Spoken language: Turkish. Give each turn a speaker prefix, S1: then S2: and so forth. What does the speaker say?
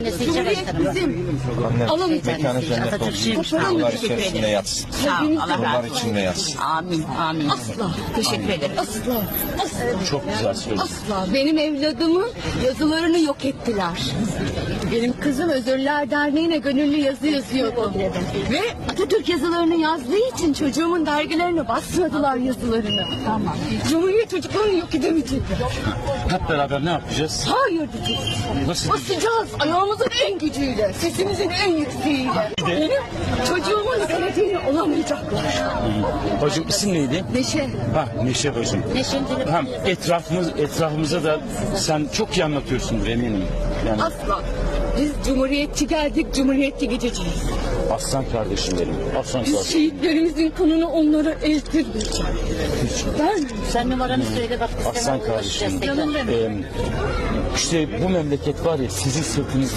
S1: Cumhuriyet bizim. Alamayacağız.
S2: mekanı cennet olsun.
S1: Atatürk'ü
S2: Nurlar
S1: teşekkür
S2: içerisinde
S1: ederim.
S2: yatsın.
S1: Sağ ol. Allah
S2: Nurlar
S1: razı olsun.
S2: içinde yatsın.
S1: Amin. Amin.
S3: Asla.
S1: Teşekkür ederim.
S3: Asla. Asla.
S4: Çok güzel söyledin.
S3: Asla. Benim evladımın yazılarını yok ettiler. Benim kızım Özürler Derneği'ne gönüllü yazı yazıyordu. Ve Atatürk yazılarını yazdığı için çocuğumun dergilerine basmadılar yazılarını. Tamam. Cumhuriyet çocuklarını yok edemeyecekler.
S4: Hep beraber ne yapacağız?
S3: Hayır diyeceğiz.
S4: Nasıl
S3: Basacağız ayağımızın en gücüyle, sesimizin en yükseğiyle. Benim çocuğumun istediğini olamayacaklar.
S4: Bacım isim neydi?
S3: Neşe.
S4: Ha Neşe bacım. Hem etrafımız etrafımıza da sen çok iyi anlatıyorsundur eminim. Yani
S3: Asla. Biz cumhuriyetçi geldik, cumhuriyetçi gideceğiz.
S4: aslan kardeşim benim. Aslan
S3: Biz
S4: kardeşim.
S3: şehitlerimizin kanını onlara eltirmeyeceğiz. Ben
S1: Sen numaranı söyle bak.
S4: Aslan kardeşim.
S1: Canım benim.
S4: Ee, işte bu memleket var ya sizin sırtınızda